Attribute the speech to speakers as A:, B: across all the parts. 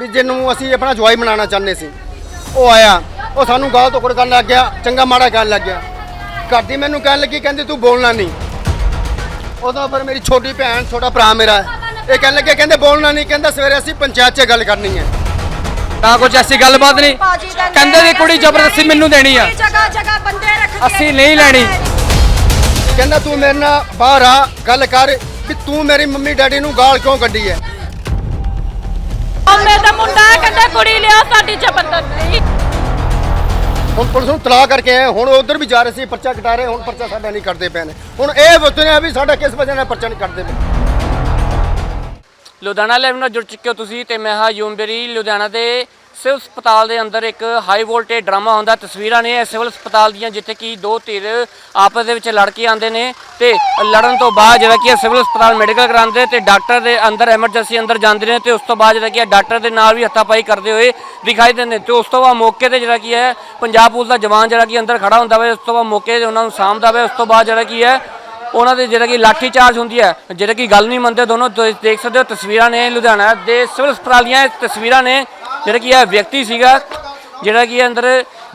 A: ਵੀ ਜਿਹਨੂੰ ਅਸੀਂ ਆਪਣਾ ਜਵਾਈ ਬਣਾਉਣਾ ਚਾਹੁੰਦੇ ਸੀ ਉਹ ਆਇਆ। ਉਹ ਸਾਨੂੰ ਗਾਲ ਤੋਂ ਕਰਨ ਲੱਗ ਗਿਆ ਚੰਗਾ ਮਾੜਾ ਕਹਿਣ ਲੱਗ ਗਿਆ। ਘਰ ਦੀ ਮੈਨੂੰ ਕਹਿਣ ਲੱਗੀ ਕਹਿੰਦੀ ਤੂੰ ਬੋਲਣਾ ਨਹੀਂ। ਉਦੋਂ ਫਿਰ ਮੇਰੀ ਛੋਟੀ ਭੈਣ ਛੋਟਾ ਭਰਾ ਮੇਰਾ ਇਹ ਕਹਿਣ ਲੱਗੇ ਕਹਿੰਦੇ ਬੋਲਣਾ ਨਹੀਂ ਕਹਿੰਦਾ ਸਵੇਰੇ ਅਸੀਂ ਪੰਚਾਇਤ 'ਚ ਗੱਲ ਕਰਨੀ ਹੈ।
B: ਨਾ ਕੁਝ ਐਸੀ ਗੱਲਬਾਤ ਨਹੀਂ। ਕਹਿੰਦੇ ਦੀ ਕੁੜੀ ਜ਼ਬਰਦਸਤੀ ਮੈਨੂੰ ਦੇਣੀ ਆ।
C: ਬੰਦੇ ਰੱਖ
B: ਅਸੀਂ ਨਹੀਂ ਲੈਣੀ।
A: ਕਹਿੰਦਾ ਤੂੰ ਮੇਰੇ ਨਾਲ ਬਾਹਰ ਆ ਗੱਲ ਕਰ ਵੀ ਤੂੰ ਮੇਰੀ ਮੰਮੀ ਡੈਡੀ ਨੂੰ ਗਾਲ ਕਿਉਂ ਕੱਢੀ ਹੈ?
C: ਕੁੜੀ ਲਿਆ ਸਾਡੀ ਜ਼ਬਰਦਸਤੀ।
A: ਹੁਣ ਪੁਲਿਸ ਨੂੰ ਤਲਾਕ ਕਰਕੇ ਆਏ ਹੁਣ ਉਧਰ ਵੀ ਜਾ ਰਹੇ ਸੀ ਪਰਚਾ ਕਟਾ ਰਹੇ ਹੁਣ ਪਰਚਾ ਸਾਡਾ ਨਹੀਂ ਕਰਦੇ ਪਏ ਨੇ। ਹੁਣ ਇਹ ਬਤਨੇ ਵੀ ਸਾਡਾ ਕਿਸ ਵਜ੍ਹਾ ਨਾਲ ਪਰਚਾ ਨਹੀਂ ਕਰਦੇ ਪਏ?
B: ਲੁਧਿਆਣਾ ਲਾਈਵ ਨਾਲ ਜੁੜ ਚੁੱਕੇ ਹੋ ਤੁਸੀਂ ਤੇ ਮੈਂ ਹਾਂ ਯੂਮਬਰੀ ਲੁਧਿਆਣਾ ਦੇ ਸਿਵਲ ਹਸਪਤਾਲ ਦੇ ਅੰਦਰ ਇੱਕ ਹਾਈ ਵੋਲਟੇਜ ਡਰਾਮਾ ਹੁੰਦਾ, ਤਸਵੀਰਾਂ ਨੇ ਇਹ ਸਿਵਲ ਹਸਪਤਾਲ ਦੀਆਂ, ਜਿੱਥੇ ਕਿ ਦੋ ਧਿਰ ਆਪਸ ਦੇ ਵਿੱਚ ਲੜ ਕੇ ਆਉਂਦੇ ਨੇ ਤੇ ਲੜਨ ਤੋਂ ਬਾਅਦ ਜਿਹੜਾ ਕਿ ਸਿਵਲ ਹਸਪਤਾਲ ਮੈਡੀਕਲ ਕਰਾਉਂਦੇ ਤੇ ਡਾਕਟਰ ਦੇ ਅੰਦਰ ਐਮਰਜੈਂਸੀ ਅੰਦਰ ਜਾਂਦੇ ਨੇ ਤੇ ਉਸ ਤੋਂ ਬਾਅਦ ਜਿਹੜਾ ਕਿ ਡਾਕਟਰ ਦੇ ਨਾਲ ਵੀ ਹੱਥਾਪਾਈ ਕਰਦੇ ਹੋਏ ਦਿਖਾਈ ਦਿੰਦੇ ਨੇ ਤੇ ਉਸ ਤੋਂ ਬਾਅਦ ਮੌਕੇ ਤੇ ਜਿਹੜਾ ਕੀ ਹੈ ਪੰਜਾਬ ਪੁਲਿਸ ਦਾ ਜਵਾਨ ਜਿਹੜਾ ਕਿ ਅੰਦਰ ਖੜਾ ਹੁੰਦਾ ਵੇ, ਉਸ ਤੋਂ ਬਾਅਦ ਮੌਕੇ ਤੇ ਉਹਨਾਂ ਨੂੰ ਸਾਂਭਦਾ ਵੇ, ਉਸ ਤੋਂ ਬਾਅਦ ਜਿਹੜਾ ਕੀ ਹੈ ਉਹਨਾਂ ਦੇ ਜਿਹੜਾ ਕਿ ਲਾਠੀ ਚਾਰਜ ਹੁੰਦੀ ਹੈ, ਜਿਹੜਾ ਕਿ ਗੱਲ ਨਹੀਂ ਮੰਨਦੇ ਦੋਨੋਂ, ਤੁਸੀਂ ਦੇਖ ਸਕਦੇ ਹੋ ਤਸਵੀਰਾਂ ਨੇ ਲੁਧਿਆਣਾ ਦੇ ਸਿਵਲ ਹਸਪਤਾਲ ਦੀਆਂ, ਇਹ ਤਸਵੀਰਾਂ ਨੇ ਜਿਹੜਾ ਕਿ ਇਹ ਵਿਅਕਤੀ ਸੀਗਾ ਜਿਹੜਾ ਕਿ ਅੰਦਰ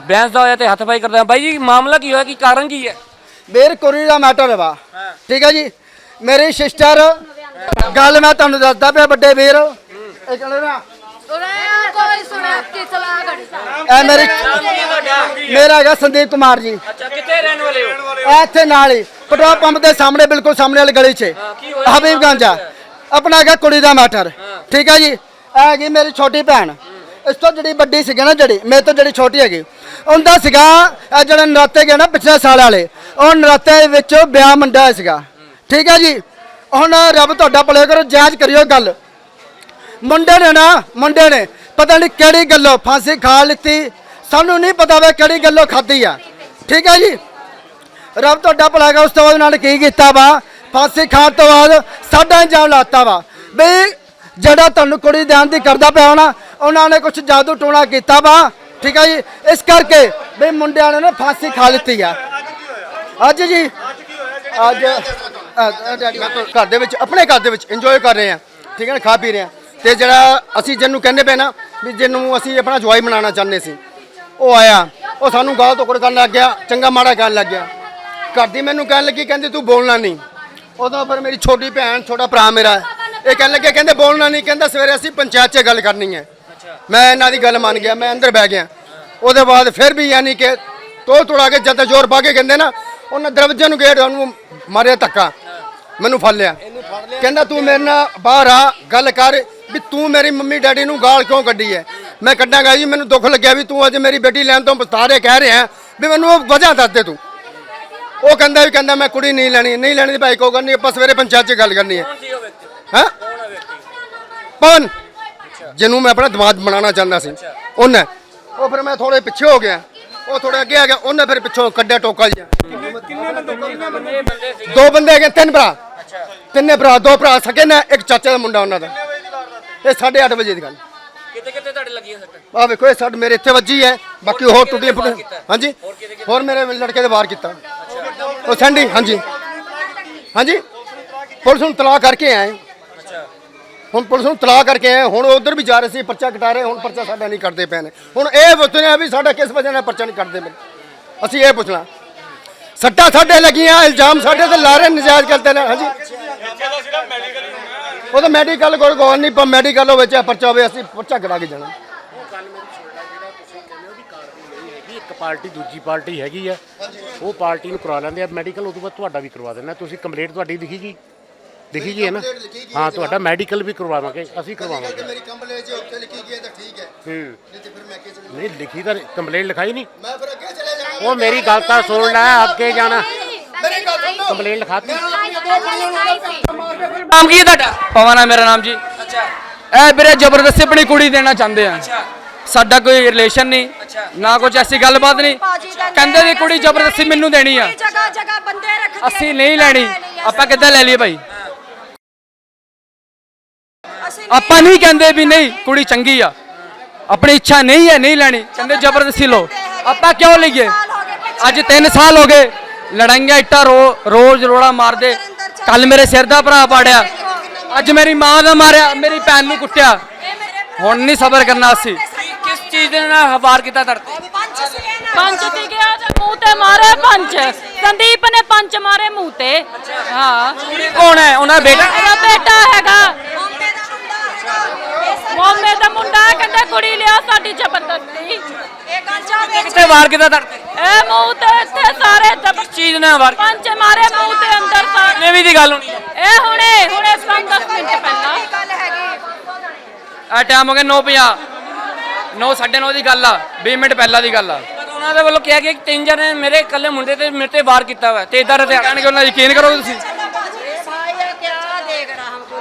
B: ਬਹਿਸ ਦਾ ਹੋਇਆ ਤੇ ਹੱਥਪਾਈ ਕਰਦਾ। ਬਾਈ ਜੀ ਮਾਮਲਾ ਕੀ ਹੋਇਆ? ਕੀ ਕਾਰਨ ਕੀ ਹੈ?
A: ਬੇਰ ਕੁਰੀ ਦਾ ਮੈਟਰ ਹੈ ਵਾ। ਠੀਕ ਹੈ ਜੀ? ਮੇਰੀ ਸਿਸਟਰ ਗੱਲ ਮੈਂ ਤੁਹਾਨੂੰ ਦੱਸਦਾ ਪਿਆ ਵੱਡੇ ਵੀਰ। ਇਹ ਕਹਿੰਦੇ ਨਾ।
C: ਕੋਈ ਸੁਣਾ ਕੀ ਚਲਾ ਗੜੀ
A: ਇਹ ਮੇਰੀ ਮੇਰਾ ਹੈਗਾ ਸੰਦੀਪ ਕੁਮਾਰ ਜੀ।
B: ਅੱਛਾ ਕਿੱਥੇ ਰਹਿਣ ਵਾਲੇ ਹੋ?
A: ਇਹ ਇੱਥੇ ਨਾਲ ਹੀ ਪੈਟਰੋਲ ਪੰਪ ਦੇ ਸਾਹਮਣੇ ਬਿਲਕੁਲ ਸਾਹਮਣੇ ਵਾਲੀ ਗਲੀ 'ਚ।
B: ਕੀ ਹੋਇਆ?
A: ਹਬੀਬਗੰਜ ਆ। ਆਪਣਾ ਹੈਗਾ ਕੁੜੀ ਦਾ ਮੈਟਰ। ਠੀਕ ਹੈ ਜੀ? ਇਹ ਹੈਗੀ ਮੇਰੀ ਛੋਟੀ ਭੈਣ। ਇਸ ਤੋਂ ਜਿਹੜੀ ਵੱਡੀ ਸੀਗੀ ਨਾ ਜਿਹੜੀ, ਮੇਰੇ ਤੋਂ ਜਿਹੜੀ ਛੋਟੀ ਹੈਗੀ, ਉਹਦਾ ਸੀਗਾ ਇਹ ਜਿਹੜੇ ਨਰਾਤੇ ਗਏ ਨਾ ਪਿਛਲੇ ਸਾਲ ਵਾਲੇ, ਉਹ ਨਰਾਤੇ ਵਿੱਚ ਵਿਆਹ ਮੰਡਿਆ ਹੋਇਆ ਸੀਗਾ। ਠੀਕ ਹੈ ਜੀ? ਹੁਣ ਰੱਬ ਤੁਹਾਡਾ ਭਲੇ ਕਰੋ ਜਾਂਚ ਕਰਿਓ ਗੱਲ। ਮੁੰਡੇ ਨੇ ਨਾ, ਮੁੰਡੇ ਨੇ ਪਤਾ ਨਹੀਂ ਕਿਹੜੀ ਗੱਲੋਂ ਫਾਂਸੀ ਖਾ ਲਿੱਤੀ, ਸਾਨੂੰ ਨਹੀਂ ਪਤਾ ਵੇ ਕਿਹੜੀ ਗੱਲੋਂ ਖਾਧੀ ਆ। ਠੀਕ ਹੈ ਜੀ? ਰੱਬ ਤੁਹਾਡਾ ਭਲਾ ਕਰ, ਉਸ ਤੋਂ ਬਾਅਦ ਉਹਨਾਂ ਨੇ ਕੀ ਕੀਤਾ ਵਾ? ਫਾਂਸੀ ਖਾਣ ਤੋਂ ਬਾਅਦ ਸਾਡਾ ਇੰਜਾਮ ਲਾਤਾ ਵਾ ਵੀ ਜਿਹੜਾ ਤੁਹਾਨੂੰ ਕੁੜੀ ਦੇਣ ਦੀ ਕਰਦਾ ਪਿਆ ਹੋਣਾ ਉਹਨਾਂ ਨੇ ਕੁਝ ਜਾਦੂ ਟੋਣਾ ਕੀਤਾ ਵਾ। ਠੀਕ ਹੈ ਜੀ? ਇਸ ਕਰਕੇ ਵੀ ਮੁੰਡਿਆਂ ਨੇ ਨਾ ਫਾਂਸੀ ਖਾ ਲਿੱਤੀ ਆ। ਅੱਜ ਜੀ, ਅੱਜ ਘਰ ਦੇ ਵਿੱਚ, ਆਪਣੇ ਘਰ ਦੇ ਵਿੱਚ ਇੰਜੋਏ ਕਰ ਰਹੇ ਆ। ਠੀਕ ਹੈ ਨਾ? ਖਾ ਪੀ ਰਹੇ ਆ। ਤੇ ਜਿਹੜਾ ਅਸੀਂ ਜਿਹਨੂੰ ਕਹਿੰਦੇ ਪਏ ਨਾ, ਵੀ ਜਿਹਨੂੰ ਅਸੀਂ ਆਪਣਾ ਜਵਾਈ ਮਨਾਉਣਾ ਚਾਹੁੰਦੇ ਸੀ, ਉਹ ਆਇਆ। ਉਹ ਸਾਨੂੰ ਗਾਲ ਤੋਂ ਕਰਨ ਲੱਗ ਗਿਆ, ਚੰਗਾ ਮਾੜਾ ਕਰਨ ਲੱਗ ਗਿਆ। ਘਰ ਦੀ ਮੈਨੂੰ ਕਹਿਣ ਲੱਗੀ, ਕਹਿੰਦੀ, ਤੂੰ ਬੋਲਣਾ ਨਹੀਂ। ਉਦੋਂ ਫਿਰ ਮੇਰੀ ਛੋਟੀ ਭੈਣ, ਛੋਟਾ ਭਰਾ ਮੇਰਾ, ਇਹ ਕਹਿਣ ਲੱਗੇ, ਕਹਿੰਦੇ, ਬੋਲਣਾ ਨਹੀਂ। ਕਹਿੰਦਾ, ਸਵੇਰੇ ਅਸੀਂ ਪੰਚਾਇਤ 'ਚ ਗੱਲ ਕਰਨੀ ਹੈ। ਮੈਂ ਇਹਨਾਂ ਦੀ ਗੱਲ ਮੰਨ ਗਿਆ, ਮੈਂ ਅੰਦਰ ਬਹਿ ਗਿਆ। ਉਹਦੇ ਬਾਅਦ ਫਿਰ ਵੀ ਯਾਨੀ ਕਿ ਤੋੜ ਤੋੜਾ ਕੇ ਜਦ ਜ਼ੋਰ ਪਾ ਕੇ ਕਹਿੰਦੇ ਨਾ, ਉਹਨਾਂ ਦਰਵਾਜ਼ੇ ਨੂੰ ਗੇਟ ਉਹਨੂੰ ਮਾਰਿਆ ਧੱਕਾ। ਮੈਨੂੰ ਫੜ ਲਿਆ। ਕਹਿੰਦਾ, ਤੂੰ ਮੇਰੇ ਨਾਲ ਬਾਹਰ ਆ, ਗੱਲ ਕਰ ਵੀ ਤੂੰ ਮੇਰੀ ਮੰਮੀ ਡੈਡੀ ਨੂੰ ਗਾਲ ਕਿਉਂ ਕੱਢੀ ਹੈ ਮੈਂ ਕੱਢਾਂਗਾ ਜੀ, ਮੈਨੂੰ ਦੁੱਖ ਲੱਗਿਆ ਵੀ ਤੂੰ ਅੱਜ ਮੇਰੀ ਬੇਟੀ ਲੈਣ ਤੋਂ ਪਛਤਾ ਰਿਹਾ ਕਹਿ ਰਿਹਾ, ਵੀ ਮੈਨੂੰ ਉਹ ਵਜ੍ਹਾ ਦੱਸ ਦੇ ਤੂੰ। ਉਹ ਕਹਿੰਦਾ ਵੀ, ਕਹਿੰਦਾ, ਮੈਂ ਕੁੜੀ ਨਹੀਂ ਲੈਣੀ ਨਹੀਂ ਲੈਣੀ ਤੇ ਭਾਈ ਕੋ ਕਰਨੀ ਆਪਾਂ ਸਵੇਰੇ ਪੰਚਾਇਤ 'ਚ ਗੱਲ ਕਰਨੀ ਹੈ? ਹਾਂ ਪਵਨ ਜਿਹਨੂੰ ਮੈਂ ਆਪਣਾ ਦਿਮਾਗ ਬਣਾਉਣਾ ਚਾਹੁੰਦਾ ਸੀ। ਉਹਨੇ। ਉਹ ਫਿਰ ਮੈਂ ਥੋੜੇ ਪਿੱਛੇ ਹੋ ਗਿਆ। ਉਹ ਥੋੜੇ ਅੱਗੇ ਆ ਗਿਆ। ਉਹਨੇ ਫਿਰ ਪਿੱਛੋਂ ਕੱਢਿਆ ਟੋਕਾ ਜਿਹਾ। ਦੋ ਬੰਦੇ ਹੈਗੇ ਤਿੰਨ ਭਰਾ। ਤਿੰਨੇ ਭਰਾ ਦੋ ਭਰਾ ਸਕੇ ਨੇ ਇੱਕ ਚਾਚਾ ਦਾ ਮੁੰਡਾ ਉਹਨਾਂ ਦਾ। ਇਹ 8:30 ਵਜੇ ਦੀ ਗੱਲ।
B: ਕਿਤੇ ਕਿਤੇ ਤੁਹਾਡੇ ਲੱਗੀਆਂ ਸੱਟਾਂ?
A: ਆ ਵੇਖੋ ਇਹ ਸਾਡੇ ਮੇਰੇ ਇੱਥੇ ਵੱਜੀ ਹੈ। ਬਾਕੀ ਹੋਰ ਟੁੱਟੀਆਂ ਫੁੱਟੀਆਂ ਹਾਂਜੀ। ਹੋਰ ਮੇਰੇ ਲੜਕੇ ਦੇ ਵਾਰ ਕੀਤਾ। ਉਹ ਸੈਂਡੀ ਹਾਂਜੀ। ਹਾਂਜੀ। ਪੁਲਿਸ ਨੂੰ ਤਲਾਕ ਕਰਕੇ ਆਏ। ਹੁਣ ਪੁਲਿਸ ਨੂੰ ਤਲਾਕ ਕਰਕੇ ਆਏ ਹੁਣ ਉਧਰ ਵੀ ਜਾ ਰਹੇ ਸੀ, ਪਰਚਾ ਕਟਾ ਰਹੇ ਹੁਣ ਪਰਚਾ ਸਾਡਾ ਨਹੀਂ ਕਰਦੇ ਪਏ ਨੇ। ਹੁਣ ਇਹ ਪੁੱਛਣਾ ਵੀ ਸਾਡਾ ਕਿਸ ਵਜ੍ਹਾ ਨਾਲ ਪਰਚਾ ਨਹੀਂ ਕਰਦੇ ਪਏ? ਅਸੀਂ ਇਹ ਪੁੱਛਣਾ। ਸੱਟਾਂ ਸਾਡੇ ਲੱਗੀਆਂ, ਇਲਜ਼ਾਮ ਸਾਡੇ ਤੇ ਲਾ ਰਹੇ ਨਜਾਇਜ਼ ਕਰਦੇ ਨੇ, ਹਾਂਜੀ। ਉਹ ਤਾਂ ਮੈਡੀਕਲ ਕੋਲ ਕੋਈ ਨਹੀਂ, ਪਰ ਮੈਡੀਕਲ ਹੋਵੇ ਚਾਹੇ ਪਰਚਾ ਹੋਵੇ, ਅਸੀਂ ਪਰਚਾ ਕਰਾ ਕੇ ਜਾਣਾ।
D: ਇੱਕ ਪਾਰਟੀ, ਦੂਜੀ ਪਾਰਟੀ ਹੈਗੀ ਆ। ਉਹ ਪਾਰਟੀ ਨੂੰ ਕਰਵਾ ਲੈਂਦੇ ਆ। ਮੈਡੀਕਲ ਤੋਂ ਬਾਅਦ ਤੁਹਾਡਾ ਵੀ ਕਰਵਾ ਦੇਣਾ ਤੁਸੀਂ ਕੰਪਲੇਂਟ ਤੁਹਾਡੀ ਲਿਖੀ ਜੀ ਲਿਖੀ ਜੀ ਹੈ ਨਾ? ਹਾਂ ਤੁਹਾਡਾ ਮੈਡੀਕਲ ਵੀ ਕਰਵਾਵਾਂਗੇ ਅਸੀਂ ਕਰਵਾਵਾਂਗੇ।
A: ਮੇਰੀ ਕੰਪਲੇਂਟ ਜੇ ਉੱਥੇ ਲਿਖੀ ਗਈ ਹੈ ਤਾਂ ਠੀਕ ਹੈ।
D: ਹੂੰ।
A: ਨਹੀਂ ਤੇ ਫਿਰ ਮੈਂ ਅੱਗੇ ਚਲੇ
D: ਨਹੀਂ ਲਿਖੀ ਤਾਂ ਕੰਪਲੇਂਟ ਲਿਖਾਈ ਨਹੀਂ?
A: ਮੈਂ ਫਿਰ ਅੱਗੇ ਚਲੇ ਜਾਣਾ
D: ਉਹ ਮੇਰੀ ਗੱਲ ਤਾਂ ਸੁਣ ਲੈ ਅੱਗੇ ਜਾਣਾ।
A: ਮੇਰੀ ਗੱਲ ਸੁਣ
D: ਕੰਪਲੇਂਟ ਲਿਖਾਤੀ।
B: ਨਾਮ ਕੀ ਹੈ ਤੁਹਾਡਾ? ਪਵਨ ਹੈ ਮੇਰਾ ਨਾਮ ਜੀ। ਅੱਛਾ। ਇਹ ਵੀਰੇ ਜ਼ਬਰਦਸਤੀ ਆਪਣੀ ਕੁੜੀ ਦੇਣਾ ਚਾਹੁੰਦੇ ਆ। ਸਾਡਾ ਕੋਈ ਰਿਲੇਸ਼ਨ ਨਹੀਂ ਨਾ ਕੁਝ ਐਸੀ ਗੱਲਬਾਤ ਨਹੀਂ। ਕਹਿੰਦੇ ਦੀ ਕੁੜੀ ਜ਼ਬਰਦਸਤੀ ਮੈਨੂੰ ਦੇਣੀ ਆ।
C: ਜਗ੍ਹਾ ਜਗ੍ਹਾ ਬੰਦੇ ਰੱਖ
B: ਅਸੀਂ ਨਹੀਂ ਲੈਣੀ। ਆਪਾਂ ਕਿੱਦਾਂ ਲੈ ਲਈਏ ਭਾਈ? ਆਪਾਂ ਨਹੀਂ ਕਹਿੰਦੇ ਵੀ ਨਹੀਂ ਕੁੜੀ ਚੰਗੀ ਆ। ਆਪਣੀ ਇੱਛਾ ਨਹੀਂ ਹੈ ਨਹੀਂ ਲੈਣੀ। ਕਹਿੰਦੇ ਜ਼ਬਰਦਸਤੀ ਲਓ। ਆਪਾਂ ਕਿਉਂ ਲਈਏ? ਅੱਜ 3 ਸਾਲ ਹੋ ਗਏ। ਲੜਾਈਆਂ ਇੱਟਾਂ ਰੋਜ਼ ਰੋੜਾ ਮਾਰਦੇ। ਕੱਲ ਮੇਰੇ ਸਿਰ ਦਾ ਭਰਾ ਪਾੜਿਆ। ਅੱਜ ਮੇਰੀ ਮਾਂ ਦਾ ਮਾਰਿਆ ਮੇਰੀ ਭੈਣ ਨੂੰ ਕੁੱਟਿਆ।
E: ਹੁਣ ਨਹੀਂ ਸਬਰ ਕਰਨਾ ਅਸੀਂ।
B: ਕਿਸ ਚੀਜ਼ ਦੇ ਨਾਲ ਵਾਰ ਕੀਤਾ ਧਰਤੀ?
C: ਪੰਜ ਤੇ ਗਿਆ ਤੇ ਮੂੰਹ ਤੇ ਮਾਰੇ ਪੰਜ। ਸੰਦੀਪ ਨੇ ਪੰਜ ਮਾਰੇ ਮੂੰਹ ਤੇ। ਹਾਂ।
B: ਕੌਣ ਹੈ? ਉਹਨਾਂ ਦਾ ਬੇਟਾ?
C: ਇਹਦਾ ਬੇਟਾ ਹੈਗਾ। ਮੁੰਡਾ ਕਹਿੰਦੇ ਕੁੜੀ ਲਿਆ ਸਾਡੀ ਜ਼ਬਰਦਸਤੀ।
B: ਕਿੱਥੇ ਵਾਰ ਕੀਤਾ ਧਰਤੀ
C: ਇਹ ਮੂੰਹ ਤੇ ਇੱਥੇ ਸਾਰੇ ਜ਼ਬਰ
B: ਚੀਜ਼ ਨੇ ਵਾਰ
C: ਪੰਜ ਮਾਰੇ ਮੂੰਹ ਤੇ ਅੰਦਰ ਸਾਰੇ
B: ਨੇ ਵੀ ਦੀ ਗੱਲ ਹੋਣੀ ਹੈ
C: ਇਹ ਹੁਣੇ ਹੁਣੇ 5 ਮਿੰਟ ਪਹਿਲਾਂ।
E: ਆ ਟਾਈਮ ਹੋ ਗਿਆ 9:50 9 9:30 ਦੀ ਗੱਲ ਆ। 20 ਮਿੰਟ ਪਹਿਲਾਂ ਦੀ ਗੱਲ ਆ।
B: ਪਰ ਉਹਨਾਂ ਦੇ ਵੱਲੋਂ ਕਿਹਾ ਗਿਆ ਕਿ ਤਿੰਨ ਜਣੇ ਮੇਰੇ ਇਕੱਲੇ ਮੁੰਡੇ ਤੇ ਮੇਰੇ ਤੇ ਵਾਰ ਕੀਤਾ ਹੋਇਆ ਤੇ ਇਦਾਂ ਹਥਿਆਰ
E: ਕਹਿਣਗੇ ਉਹਨਾਂ ਯਕੀਨ ਕਰੋ ਤੁਸੀਂ।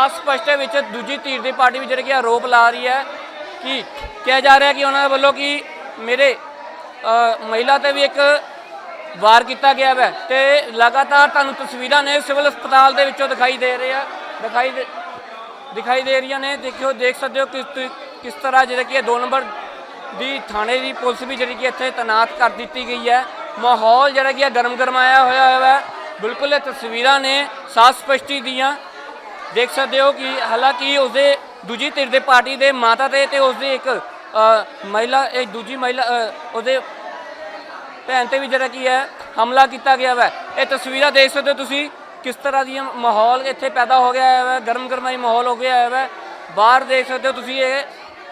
B: ਆ ਸਪਸ਼ਟ ਵਿੱਚ ਦੂਜੀ ਧਿਰ ਦੀ ਪਾਰਟੀ ਵੀ ਜਿਹੜੀ ਕਿ ਆਰੋਪ ਲਾ ਰਹੀ ਹੈ ਕਿ ਕਿਹਾ ਜਾ ਰਿਹਾ ਕਿ ਉਹਨਾਂ ਵੱਲੋਂ ਕਿ ਮੇਰੇ ਮਹਿਲਾ ਤੇ ਵੀ ਇੱਕ ਵਾਰ ਕੀਤਾ ਗਿਆ ਹੈ ਤੇ ਲਗਾਤਾਰ ਤੁਹਾਨੂੰ ਤਸਵੀਰਾਂ ਨੇ ਸਿਵਲ ਹਸਪਤਾਲ ਦੇ ਵਿੱਚੋਂ ਦਿਖਾਈ ਦੇ ਰਹੇ ਆ, ਦਿਖਾਈ ਦੇ ਦਿਖਾਈ ਦੇ ਰਹੀਆਂ ਨੇ। ਦੇਖਿਓ, ਦੇਖ ਸਕਦੇ ਹੋ ਕਿਸ ਤ- ਕਿਸ ਤਰ੍ਹਾਂ ਜਿਹੜਾ ਕਿ ਇਹ ਦੋ ਨੰਬਰ ਦੀ ਥਾਣੇ ਦੀ ਪੁਲਿਸ ਵੀ ਜਿਹੜੀ ਕਿ ਇੱਥੇ ਤੈਨਾਤ ਕਰ ਦਿੱਤੀ ਗਈ ਹੈ। ਮਾਹੌਲ ਜਿਹੜਾ ਕਿ ਗਰਮ ਗਰਮਾਇਆ ਹੋਇਆ ਹੋਇਆ ਹੈ। ਬਿਲਕੁਲ ਇਹ ਤਸਵੀਰਾਂ ਨੇ ਸਾਫ਼ ਸਪਸ਼ਟੀ ਦੀਆਂ। ਦੇਖ ਸਕਦੇ ਹੋ ਕਿ ਹਾਲਾਂਕਿ ਉਸਦੇ ਦੂਜੀ ਧਿਰ ਦੇ ਪਾਰਟੀ ਦੇ ਮਾਤਾ ਤੇ ਤੇ ਉਸਦੇ ਇੱਕ ਮਹਿਲਾ ਇਹ ਦੂਜੀ ਮਹਿਲਾ ਅ, ਉਹਦੇ ਭੈਣ ਤੇ ਵੀ ਜਿਹੜਾ ਕੀ ਹੈ ਹਮਲਾ ਕੀਤਾ ਗਿਆ ਹੈ ਇਹ ਤਸਵੀਰਾਂ ਦੇਖ ਸਕਦੇ ਹੋ ਤੁਸੀਂ ਕਿਸ ਤਰ੍ਹਾਂ ਦੀ ਮਾਹੌਲ ਇੱਥੇ ਪੈਦਾ ਹੋ ਗਿਆ ਹੈ ਗਰਮ ਗਰਮਾਈ ਮਾਹੌਲ ਹੋ ਗਿਆ ਹੈ ਬਾਹਰ ਦੇਖ ਸਕਦੇ ਹੋ ਤੁਸੀਂ ਇਹ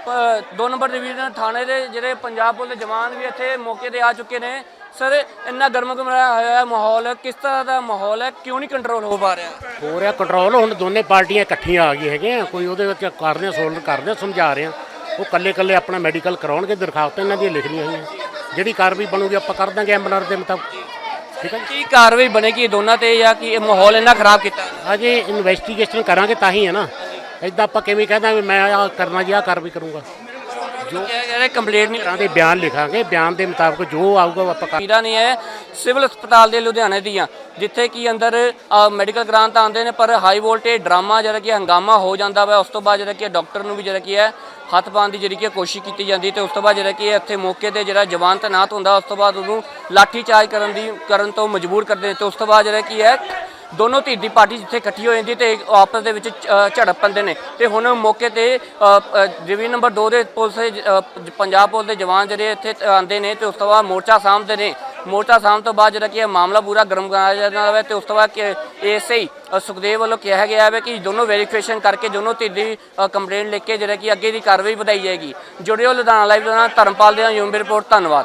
B: ਪ- ਦੋ ਨੰਬਰ ਡਿਵੀਜ਼ਨ ਥਾਣੇ ਦੇ ਜਿਹੜੇ ਪੰਜਾਬ ਪੁਲਿਸ ਦੇ ਜਵਾਨ ਵੀ ਇੱਥੇ ਮੌਕੇ ਤੇ ਆ ਚੁੱਕੇ ਨੇ। ਸਰ ਇੰਨਾ ਗਰਮ ਗਰਮਾਇਆ ਹੋਇਆ ਹੈ ਮਾਹੌਲ? ਕਿਸ ਤਰ੍ਹਾਂ ਦਾ ਮਾਹੌਲ ਹੈ? ਕਿਉਂ ਨਹੀਂ ਕੰਟਰੋਲ ਹੋ ਪਾ ਰਿਹਾ?
D: ਹੋ ਰਿਹਾ ਕੰਟਰੋਲ ਹੁਣ ਦੋਨੇ ਪਾਰਟੀਆਂ ਇਕੱਠੀਆਂ ਆ ਗਈਆਂ ਹੈਗੇ ਆ ਕੋਈ ਉਹਦੇ ਵਿੱਚ ਕਰ ਰਹੇ ਸੋਲਵ ਕਰਦੇ ਆ, ਸਮਝਾ ਰਹੇ। ਆ ਉਹ ਕੱਲੇ ਕੱਲੇ ਆਪਣਾ ਮੈਡੀਕਲ ਕਰਾਉਣਗੇ ਦਰਖਾਸਤਾਂ ਇਹਨਾਂ ਦੀਆਂ ਲਿਖਣੀਆਂ ਹੋਈਆਂ। ਜਿਹੜੀ ਕਾਰਵਾਈ ਬਣੂਗੀ ਆਪਾਂ ਕਰ ਦਾਂਗੇ ਐਮਐਲਆਰ ਦੇ ਮੁਤਾਬਕ। ਠੀਕ ਹੈ
B: ਕੀ ਕਾਰਵਾਈ ਬਣੇਗੀ ਦੋਨਾਂ ਤੇ ਜਾਂ ਕਿ ਇਹ ਮਾਹੌਲ ਇੰਨਾ ਖਰਾਬ ਕੀਤਾ?
D: ਅਜੇ ਇਨਵੈਸਟੀਗੇਸ਼ਨ ਕਰਾਂਗੇ ਤਾਂ ਹੀ ਹੈ ਨਾ। ਇਦਾਂ ਆਪਾਂ ਕਿਵੇਂ ਕਹਦਾ ਵੀ ਮੈਂ ਆ ਕਰਨਾ ਜੀ ਆ ਕਾਰਵਾਈ ਕਰੂੰਗਾ।
B: ਜੋ ਕਹਿੰਦੇ ਕੰਪਲੀਟ ਨਹੀਂ
D: ਤਰ੍ਹਾਂ ਦੇ ਬਿਆਨ ਲਿਖਾਂਗੇ, ਬਿਆਨ ਦੇ ਮੁਤਾਬਕ ਜੋ ਆਊਗਾ ਉਹ ਆਪਾਂ ਕਰ
B: ਤਸਵੀਰਾਂ ਨੇ ਹੈ, ਸਿਵਲ ਹਸਪਤਾਲ ਦੇ ਲੁਧਿਆਣੇ ਦੀਆਂ, ਜਿੱਥੇ ਕਿ ਅੰਦਰ ਮੈਡੀਕਲ ਗ੍ਰਾਂਟ ਤਾਂ ਆਉਂਦੇ ਨੇ, ਪਰ ਹਾਈ ਵੋਲਟੇਜ ਡਰਾਮਾ ਜਿਹੜਾ ਕਿ ਹੰਗਾਮਾ ਹੋ ਜਾਂਦਾ ਵਾ, ਉਸ ਤੋਂ ਬਾਅਦ ਜਿਹੜਾ ਕਿ ਡਾਕਟਰ ਨੂੰ ਵੀ ਜਿਹੜਾ ਕੀ ਹੈ, ਹੱਥ ਪਾਉਣ ਦੀ ਜਿਹੜੀ ਕਿ ਕੋਸ਼ਿਸ਼ ਕੀਤੀ ਜਾਂਦੀ ਤੇ ਉਸ ਤੋਂ ਬਾਅਦ ਜਿਹੜਾ ਕਿ ਇੱਥੇ ਮੌਕੇ ਤੇ ਜਿਹੜਾ ਜਵਾਨ ਤੈਨਾਤ ਹੁੰਦਾ, ਉਸ ਤੋਂ ਬਾਅਦ ਉਹਨੂੰ ਲਾਠੀ ਚਾਰਜ ਕਰਨ ਦੀ, ਕਰਨ ਤੋਂ ਮਜਬੂਰ ਕਰਦੇ ਨੇ ਤੇ ਉਸ ਤੋਂ ਬਾਅਦ ਜਿਹੜਾ ਕੀ ਹੈ ਦੋਨੋਂ ਧਿਰ ਦੀ ਪਾਰਟੀ ਜਿੱਥੇ ਇਕੱਠੀ ਹੋ ਜਾਂਦੀ ਤੇ ਆਪਸ ਦੇ ਵਿੱਚ ਅ, ਝੜਪ ਪੈਂਦੇ ਨੇ। ਤੇ ਹੁਣ ਮੌਕੇ ਤੇ ਡਿਵੀਜ਼ਨ ਨੰਬਰ 2 ਦੇ ਪੁਲਿਸ ਪੰਜਾਬ ਪੁਲਿਸ ਦੇ ਜਵਾਨ ਜਿਹੜੇ ਇੱਥੇ ਆਉਂਦੇ ਨੇ ਤੇ ਉਸ ਤੋਂ ਬਾਅਦ ਮੋਰਚਾ ਸਾਹਮਣੇ ਨੇ। ਮੋਰਚਾ ਸਾਹਮ ਤੋਂ ਬਾਅਦ ਜਿਹੜਾ ਕਿ ਇਹ ਮਾਮਲਾ ਪੂਰਾ ਗਰਮ ਕਰਾਇਆ ਜਾਂਦਾ ਹੈ ਤੇ ਉਸ ਤੋਂ ਬਾਅਦ ਕਿ ਏਐਸਆਈ ਸੁਖਦੇਵ ਵੱਲੋਂ ਕਿਹਾ ਗਿਆ ਹੈ ਕਿ ਦੋਨੋਂ ਵੈਰੀਫਿਕੇਸ਼ਨ ਕਰਕੇ ਦੋਨੋਂ ਧਿਰ ਦੀ ਕੰਪਲੇਂਟ ਲਿਖ ਕੇ ਜਿਹੜਾ ਕਿ ਅੱਗੇ ਦੀ ਕਾਰਵਾਈ ਵਧਾਈ ਜਾਏਗੀ। ਜੁੜਿਓ ਲੁਧਿਆਣਾ ਲਾਈਵ ਨਾਲ ਧਰਮਪਾਲ ਦੇ ਯੂਮ ਰਿਪੋਰਟ ਧੰਨਵਾਦ।